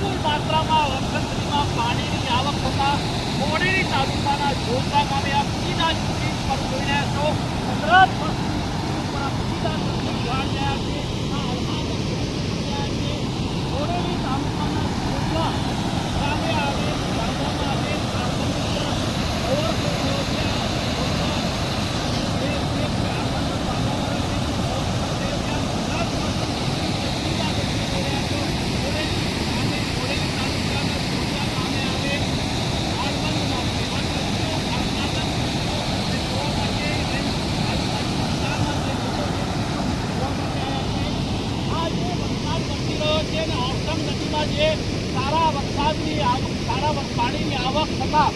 વિપુલ માત્રામાં વરસાદમાં પાણીની આવક થતા બોડેલી તાલુકાના જોતા ગામે આ પીના બ્રિજ પર જોઈ રહ્યા ગુજરાત પર આ પીના બ્રિજ જોઈ રહ્યા છે આ અલહાબાદ બ્રિજ જોઈ રહ્યા છે બોડેલી તાલુકાના જોધા ગામે આવેલ ગામોમાં આવેલ કાર્બન ઓવરફ્લો થયો છે આ જોધા એ એક કાર્બન વાતાવરણ સારા વરસાદની આવક સારા પાણીની આવક થતા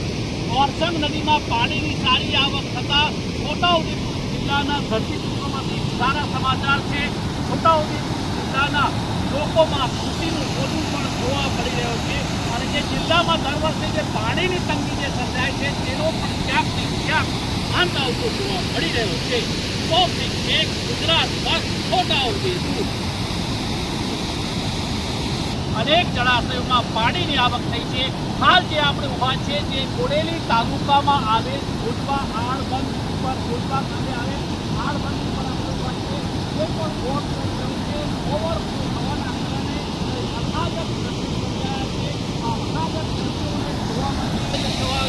ઓરસંગ નદીમાં પાણીની સારી આવક થતા છોટાઉદેપુર જિલ્લાના ધરતીપુત્રોમાંથી સારા સમાચાર છે. છોટાઉદેપુર જિલ્લાના લોકોમાં ખુશીનું મોટું પણ જોવા મળી રહ્યો છે અને જે જિલ્લામાં દર વર્ષે જે પાણીની તંગી જે સર્જાય છે તેનો પણ ક્યાંક ને ક્યાંક અંત આવતો જોવા મળી રહ્યો છે. તો એક ગુજરાત, બસ, છોટાઉદેપુર. અનેક જળાશયોમાં પાણીની આવક થઈ છે. હાલ જે આપણે ઊભા છે જે બોડેલી તાલુકામાં આવેલ ભુજવા આણબંધ ઉપર ભુજવા ખાતે આવેલ આણબંધ ઉપર આપણે ઊભા છે એ પણ બોટ થઈ ગયું છે ઓવરફ્લો થવાના કારણે અનાગત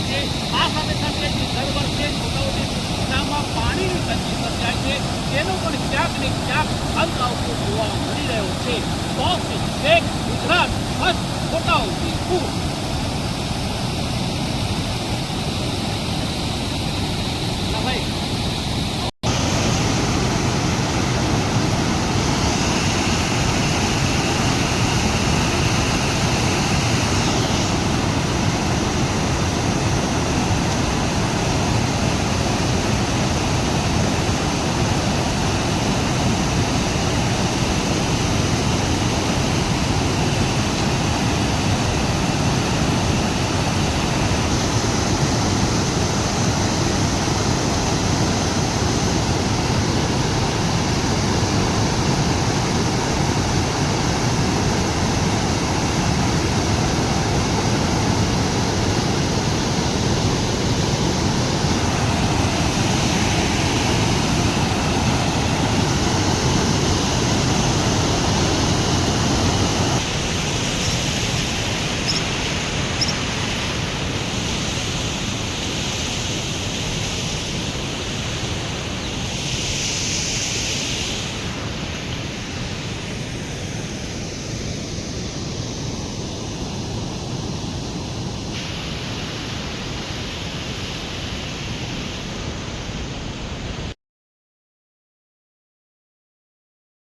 છે. આ સાથે સાથે જે દર વર્ષે છોટાઉદેપુર જિલ્લામાં પાણીની તંગી સર્જાય છે. તેનું પણ ક્યાંક ને ક્યાંક અંત આવતો જોવા મળી રહ્યો છે ટોપિક એક ગુજરાત બસ છોટાઉદેપુર